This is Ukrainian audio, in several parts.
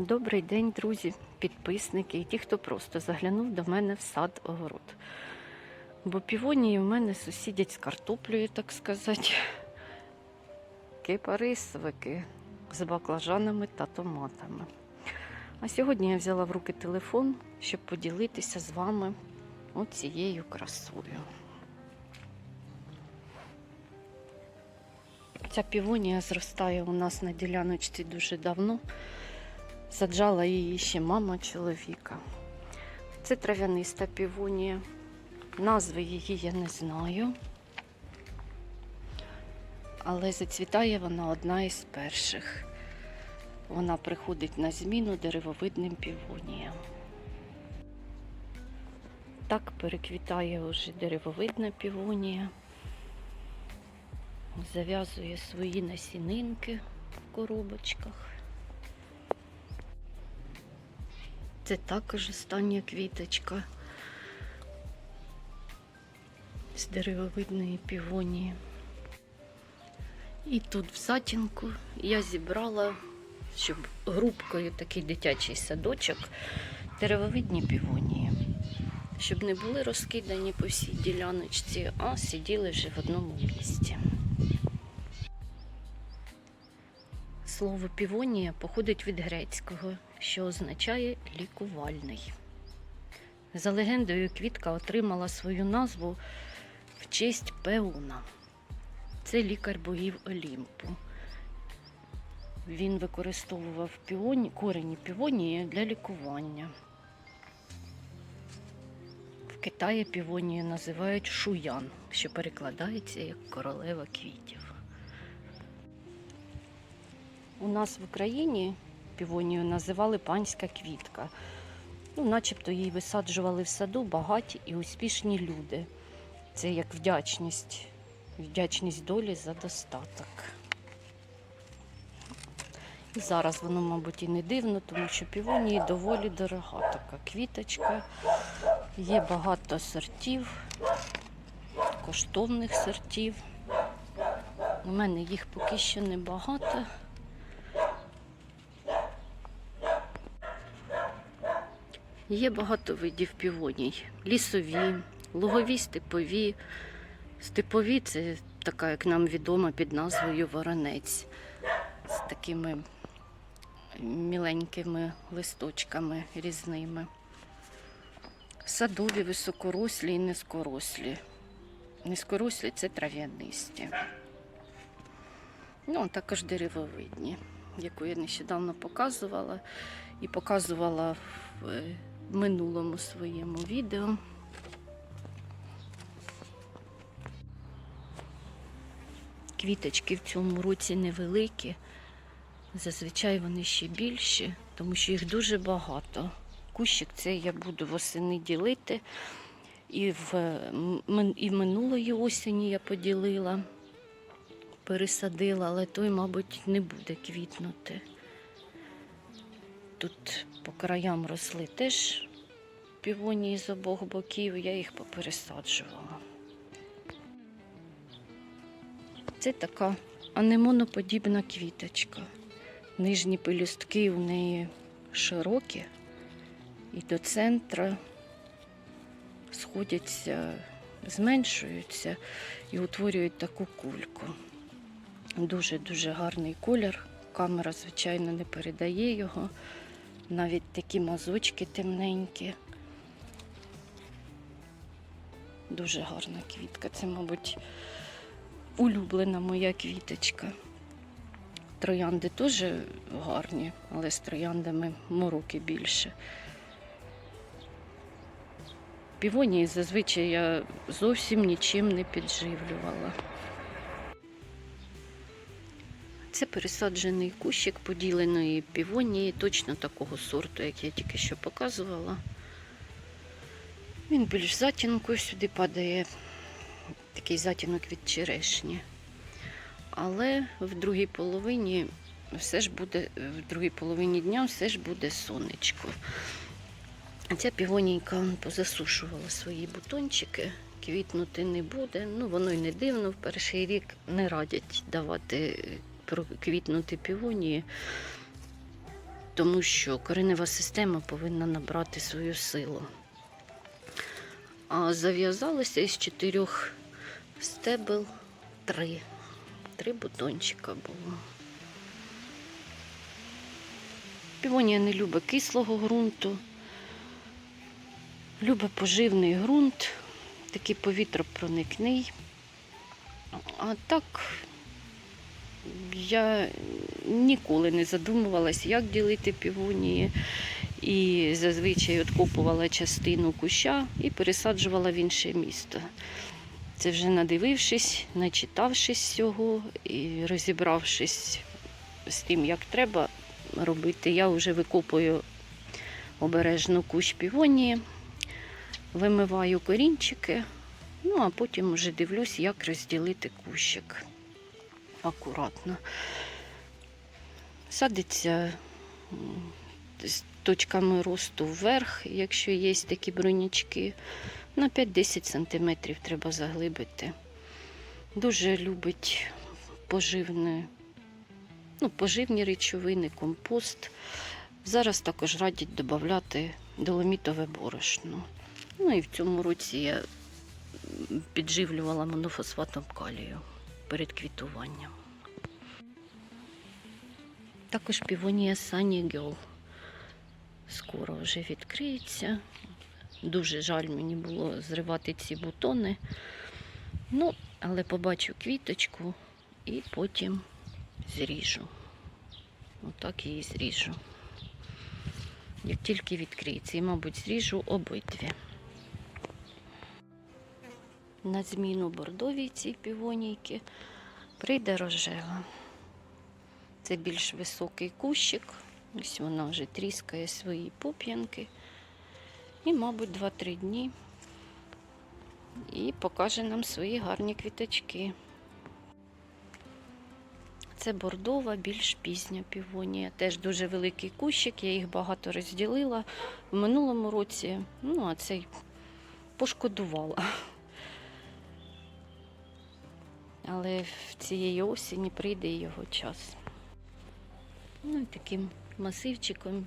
Добрий день, друзі, підписники і ті, хто просто заглянув до мене в сад огород. Бо півонії в мене сусідять з картоплею, так сказати. Кипарисовики з баклажанами та томатами. А сьогодні я взяла в руки телефон, щоб поділитися з вами оцією красою. Ця півонія зростає у нас на діляночці дуже давно. Саджала її ще мама чоловіка. Це трав'яниста півонія. Назви її я не знаю. Але зацвітає вона одна із перших. Вона приходить на зміну деревовидним півоніям. Так переквітає уже деревовидна півонія. Зав'язує свої насінинки в коробочках. Це також остання квіточка з деревовидної півонії. І тут в затінку я зібрала, щоб грубкою такий дитячий садочок, деревовидні півонії. Щоб не були розкидані по всій діляночці, а сиділи вже в одному місці. Слово півонія походить від грецького, що означає лікувальний. За легендою, квітка отримала свою назву в честь Пеуна. Це лікар богів Олімпу. Він використовував піоні, корені півонії для лікування. В Китаї півонію називають шуян, що перекладається як королева квітів. У нас в Україні півонію називали панська квітка. Ну, начебто її висаджували в саду багаті і успішні люди. Це як вдячність, вдячність долі за достаток. І зараз воно, мабуть, і не дивно, тому що півонії доволі дорога така квіточка. Є багато сортів, коштовних сортів. У мене їх поки що небагато. Є багато видів півоній. Лісові, лугові, степові. Степові це така, як нам відома, під назвою воронець. З такими міленькими листочками різними. Садові, високорослі і низькорослі. Низькорослі це трав'янисті. Ну, а також деревовидні, яку я нещодавно показувала і показувала в е, минулому своєму відео. Квіточки в цьому році невеликі. Зазвичай вони ще більші, тому що їх дуже багато. Кущик цей я буду восени ділити. І в, і минулої осені я поділила, пересадила, але той, мабуть, не буде квітнути. Тут по краям росли теж півонії з обох боків, я їх попересаджувала. Це така анемоноподібна квіточка. Нижні пелюстки у неї широкі і до центра сходяться, зменшуються і утворюють таку кульку. Дуже-дуже гарний колір. Камера, звичайно, не передає його. Навіть такі мазочки темненькі. Дуже гарна квітка. Це, мабуть, улюблена моя квіточка. Троянди теж гарні, але з трояндами мороки більше. Півонії зазвичай я зовсім нічим не підживлювала. Це пересаджений кущик поділеної півонії, точно такого сорту, як я тільки що показувала. Він більш затінкою сюди падає, такий затінок від черешні. Але в другій половині все ж буде, в другій половині дня все ж буде сонечко. Ця півонійка позасушувала свої бутончики, квітнути не буде. Ну, воно й не дивно. В перший рік не радять давати квітнути півонії, тому що коренева система повинна набрати свою силу. А зав'язалося із чотирьох стебел три. Три бутончика було. Півонія не любить кислого ґрунту, любить поживний ґрунт, такий повітропроникний. А так я ніколи не задумувалась, як ділити півонії. І зазвичай откопувала частину куща і пересаджувала в інше місто. Це вже надивившись, начитавшись цього і розібравшись з тим, як треба робити, я вже викопую обережно кущ півонії, вимиваю корінчики, ну а потім вже дивлюсь, як розділити кущик акуратно. Садиться з точками росту вверх, якщо є такі бронячки. На 5-10 см треба заглибити. Дуже любить поживне, ну, поживні речовини, компост. Зараз також радять додати доломітове борошно. Ну і в цьому році я підживлювала монофосфатом калію перед квітуванням. Також півонія Sunny Girl скоро вже відкриється. Дуже жаль мені було зривати ці бутони. Ну, але побачу квіточку і потім зріжу. Отак її зріжу. Як тільки відкриється, і, мабуть, зріжу обидві. На зміну бордовій цій півонійки прийде рожева. Це більш високий кущик. Ось вона вже тріскає свої пуп'янки. І, мабуть, 2-3 дні і покаже нам свої гарні квіточки. Це бордова, більш пізня півонія. Теж дуже великий кущик, я їх багато розділила в минулому році, ну, а цей пошкодувала. Але в цієї осені прийде його час. Ну і таким масивчиком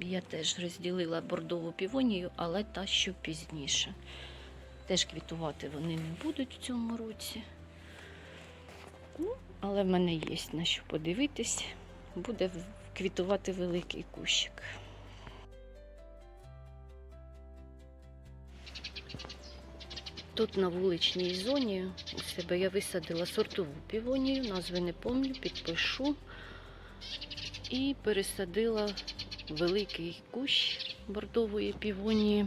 я теж розділила бордову півонію, але та що пізніше. Теж квітувати вони не будуть в цьому році. Ну, але в мене є на що подивитись. Буде квітувати великий кущик. Тут на вуличній зоні у себе я висадила сортову півонію, назви не пам'ятаю, підпишу. І пересадила великий кущ бордової півонії.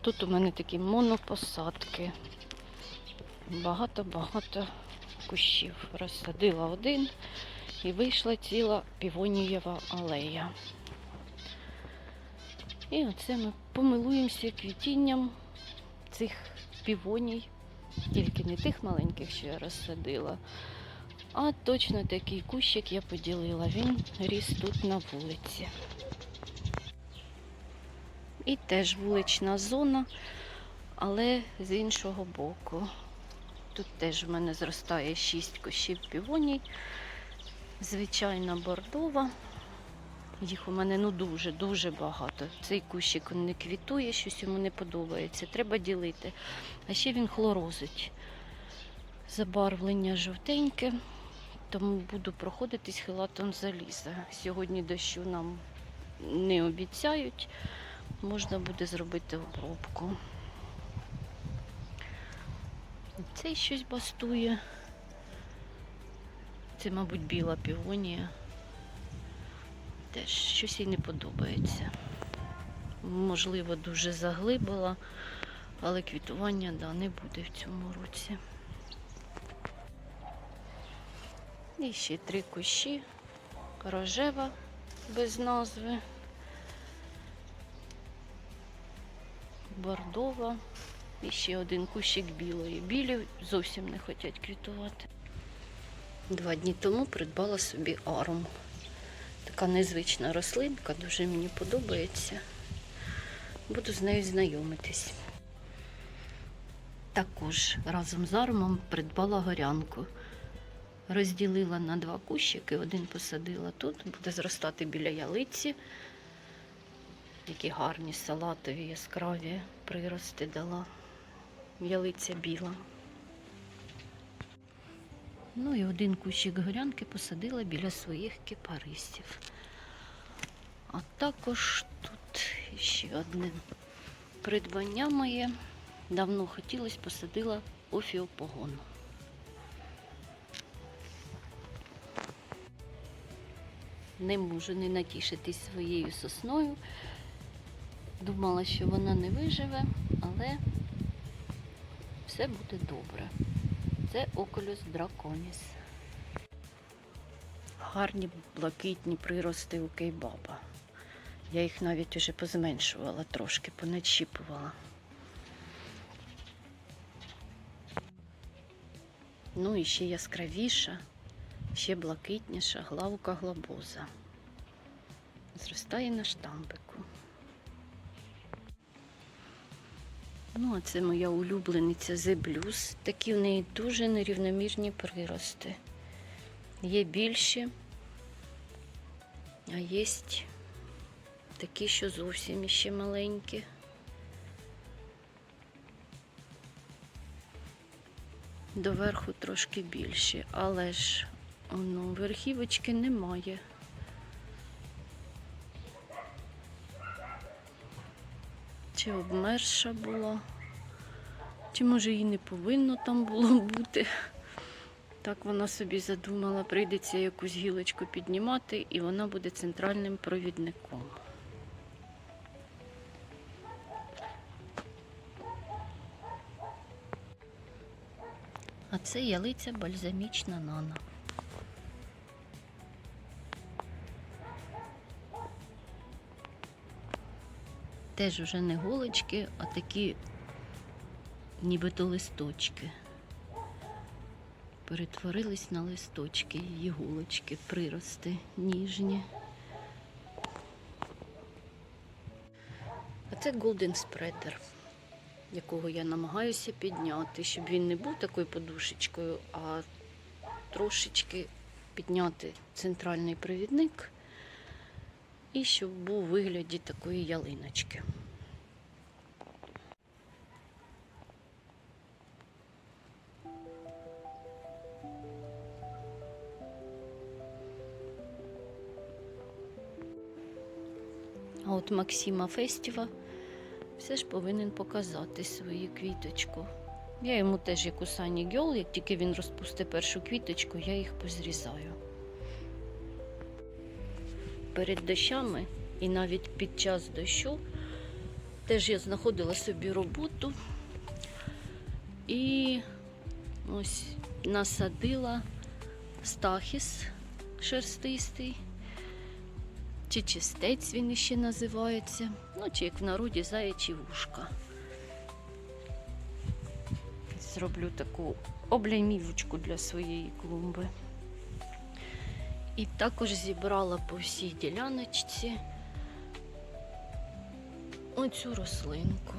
Тут у мене такі монопосадки. Багато-багато кущів. Розсадила один і вийшла ціла півонієва алея. І оце ми помилуємося квітінням цих півоній, тільки не тих маленьких, що я розсадила, а точно такий кущик я поділила. Він ріс тут на вулиці. І теж вулична зона, але з іншого боку. Тут теж в мене зростає 6 кущів півоній. Звичайна бордова. Їх у мене ну дуже-дуже багато. Цей кущик не квітує, щось йому не подобається. Треба ділити. А ще він хлорозить. Забарвлення жовтеньке, тому буду проходитись хилатом заліза. Сьогодні дощу нам не обіцяють. Можна буде зробити обробку. Цей щось бастує. Це, мабуть, біла півонія. Теж щось їй не подобається. Можливо, дуже заглибила, але квітування да, не буде в цьому році. І ще три кущі. Рожева без назви. Бордова. І ще один кущик білої. Білі зовсім не хочуть квітувати. Два дні тому придбала собі арум. Така незвична рослинка, дуже мені подобається. Буду з нею знайомитись. Також разом з арумом придбала горянку. розділила на два кущики, один посадила тут, буде зростати біля ялиці. Які гарні салатові, яскраві прирости дала. Ялиця біла. Ну і один кущик горянки посадила біля своїх кипарисів. А також тут ще одне придбання моє. Давно хотілося посадила офіопогону. Не можу не натішитись своєю сосною. Думала, що вона не виживе, але все буде добре. Це околюс драконіс. Гарні блакитні прирости у кейбаба. Я їх навіть уже позменшувала трошки, поначіпувала. Ну і ще яскравіша, ще блакитніша главка глобоза. Зростає на штамбику. Ну, а це моя улюблениця Blues. Такі в неї дуже нерівномірні прирости. Є більші, а є такі, що зовсім ще маленькі. Доверху трошки більші, але ж ну, верхівочки немає. Чи обмерша була, чи може її не повинно там було бути. Так вона собі задумала, прийдеться якусь гілочку піднімати, і вона буде центральним провідником. А це ялиця бальзамічна нана. Теж уже не голочки, а такі нібито листочки. Перетворились на листочки, її голочки, прирости ніжні. А це Golden Spreader, якого я намагаюся підняти, щоб він не був такою подушечкою, а трошечки підняти центральний провідник і щоб був у вигляді такої ялиночки. А от Максима Фестіва все ж повинен показати свою квіточку. Я йому теж як у Сані Гьол, як тільки він розпустить першу квіточку, я їх позрізаю. Перед дощами і навіть під час дощу теж я знаходила собі роботу і ось насадила стахіс шерстистий, чи чистець він іще називається, ну чи як в народі заячі вушка. Зроблю таку облямівочку для своєї клумби. І також зібрала по всій діляночці оцю рослинку.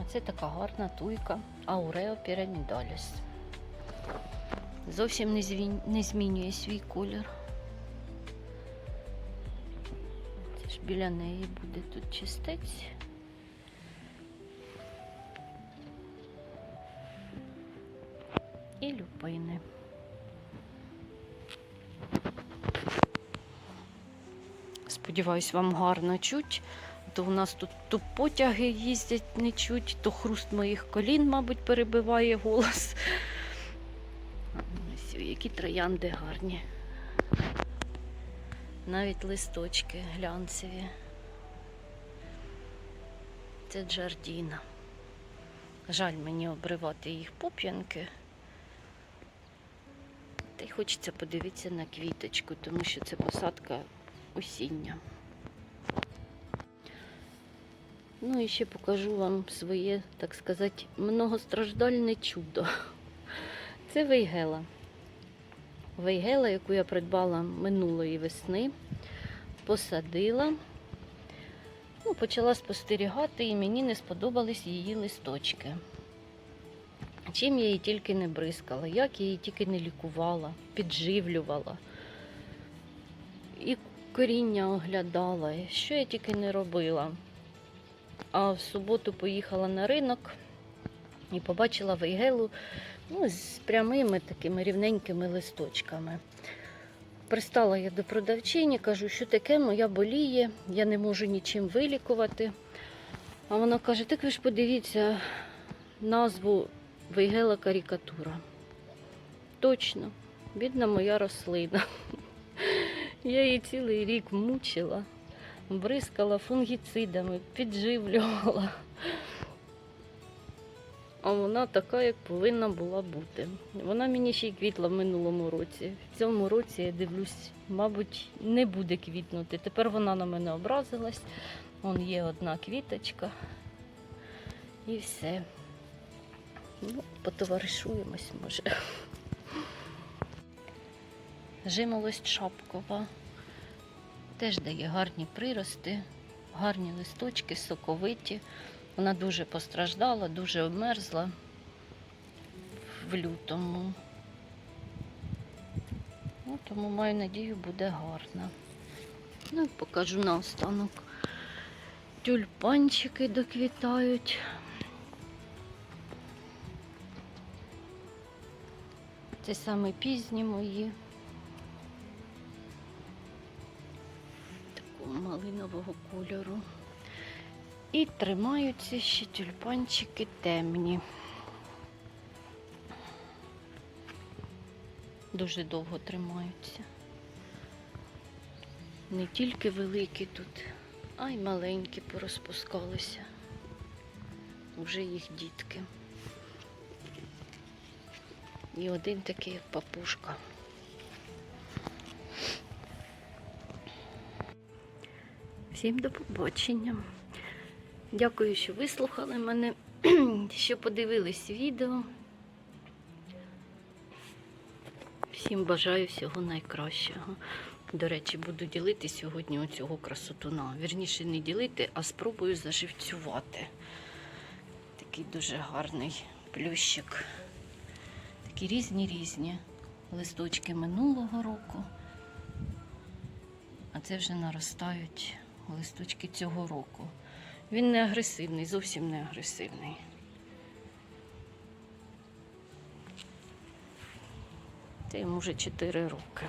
А це така гарна туйка Аурео пірамідаліс. Зовсім не, звін... не змінює свій колір. Це ж біля неї буде тут чистець. І люпини. Сподіваюсь, вам гарно чуть. То у нас тут то потяги їздять не чуть, то хруст моїх колін, мабуть, перебиває голос. Ось які троянди гарні. Навіть листочки глянцеві. Це Джардіна. Жаль мені обривати їх поп'янки. Та й хочеться подивитися на квіточку, тому що це посадка осіння. Ну і ще покажу вам своє, так сказати, многостраждальне чудо. Це вейгела. Вейгела, яку я придбала минулої весни, посадила. Ну, почала спостерігати, і мені не сподобались її листочки. Чим я її тільки не бризкала, як я її тільки не лікувала, підживлювала. І коріння оглядала, що я тільки не робила. А в суботу поїхала на ринок і побачила вейгелу ну, з прямими такими рівненькими листочками. Пристала я до продавчині, кажу, що таке моя боліє, я не можу нічим вилікувати. А вона каже: так ви ж подивіться назву Вейгела карікатура. Точно, бідна моя рослина. Я її цілий рік мучила, бризкала фунгіцидами, підживлювала. А вона така, як повинна була бути. Вона мені ще й квітла в минулому році. В цьому році я дивлюсь, мабуть, не буде квітнути. Тепер вона на мене образилась. Вон є одна квіточка. І все. Ну, потоваришуємось, може. Жимолость шапкова. Теж дає гарні прирости, гарні листочки, соковиті. Вона дуже постраждала, дуже обмерзла в лютому. Ну, тому маю надію, буде гарна. Ну, покажу наостанок. Тюльпанчики доквітають. Це саме пізні мої. Такого малинового кольору. І тримаються ще тюльпанчики темні. Дуже довго тримаються. Не тільки великі тут, а й маленькі порозпускалися. Вже їх дітки. І один такий, як папушка. Всім до побачення. Дякую, що вислухали мене, що подивились відео. Всім бажаю всього найкращого. До речі, буду ділити сьогодні оцього красотуна. Вірніше не ділити, а спробую заживцювати. Такий дуже гарний плющик. Такі різні різні листочки минулого року. А це вже наростають листочки цього року. Він не агресивний, зовсім не агресивний. Це йому вже 4 роки.